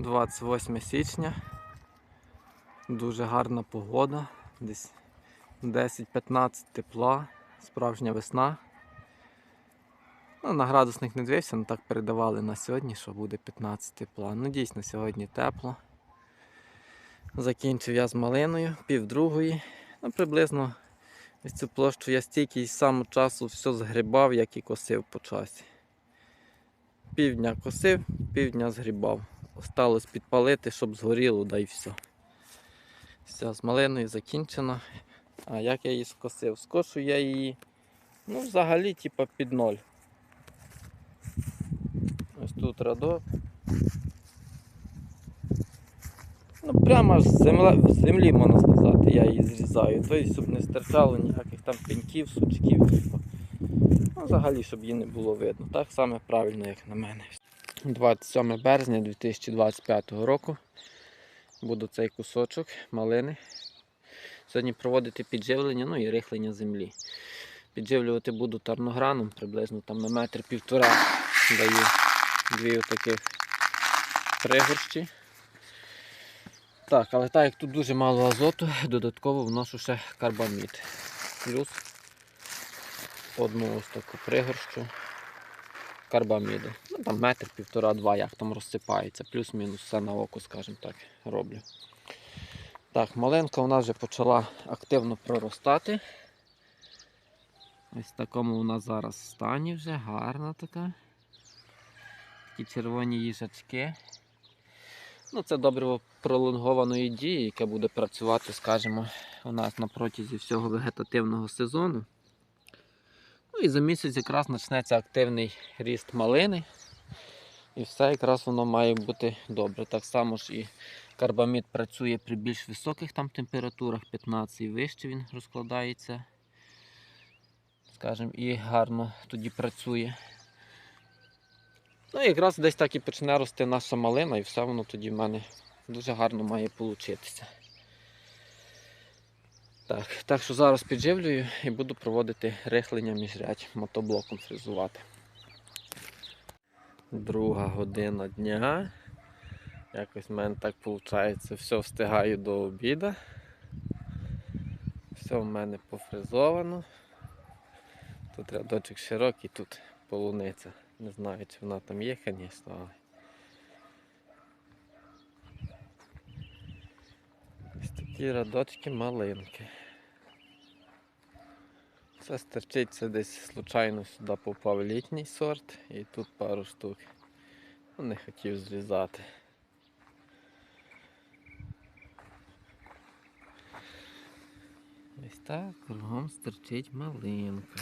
28 січня. Дуже гарна погода. Десь 10-15 тепла, справжня весна. Ну, на градусник не дивився, але так передавали на сьогодні, що буде 15 тепла. Ну, дійсно, сьогодні тепло. Закінчив я з малиною, пів другої. Ну, приблизно ось цю площу я стільки з самого часу все згрібав, як і косив по часі. Півдня косив, півдня згрібав. Осталось підпалити, щоб згоріло, да й все. Все, з малиною закінчено. А як я її скосив? Скошу я її, ну, взагалі, типа під ноль. Ось тут радок. Ну, прямо аж земля, з землі, можна сказати, я її зрізаю. Тобто, щоб не стирчало ніяких там пеньків, сучків. Типу. Ну, взагалі, щоб її не було видно. Так само правильно, як на мене. 27 березня 2025 року. Буду цей кусочок малини. Сьогодні проводити підживлення, ну і рихлення землі. Підживлювати буду тарнограном, приблизно там на метр півтора даю дві отаких пригорщі. Так, але так як тут дуже мало азоту, додатково вношу ще карбамід. Плюс одну ось таку пригорщу карбаміду. Ну там метр, півтора-два, як там розсипається, плюс-мінус все на око, скажімо так, роблю. Так, маленька у нас вже почала активно проростати. Ось в такому вона зараз стані вже, гарна така. Такі червоні їжачки. Ну, це добриво пролонгованої дії, яке буде працювати, скажімо, у нас на протязі всього вегетативного сезону. Ну і за місяць якраз почнеться активний ріст малини. І все якраз воно має бути добре. Так само ж і карбамід працює при більш високих там температурах, 15 і вище він розкладається. Скажімо, і гарно тоді працює. Ну і якраз десь так і почне рости наша малина, і все воно тоді в мене дуже гарно має получитися. Так, так що зараз підживлюю і буду проводити рихлення міжрядь мотоблоком фрезувати. Друга година дня. Якось в мене так виходить, все встигаю до обіду. Все в мене пофрезовано. Тут рядочок широкий, тут полуниця. Не знаю, чи вона там є, звісно, але. Ось такі радочки малинки. Це стерчить, це десь случайно сюди попав літній сорт і тут пару штук. Ну, не хотів зрізати. Ось так кругом стерчить малинка.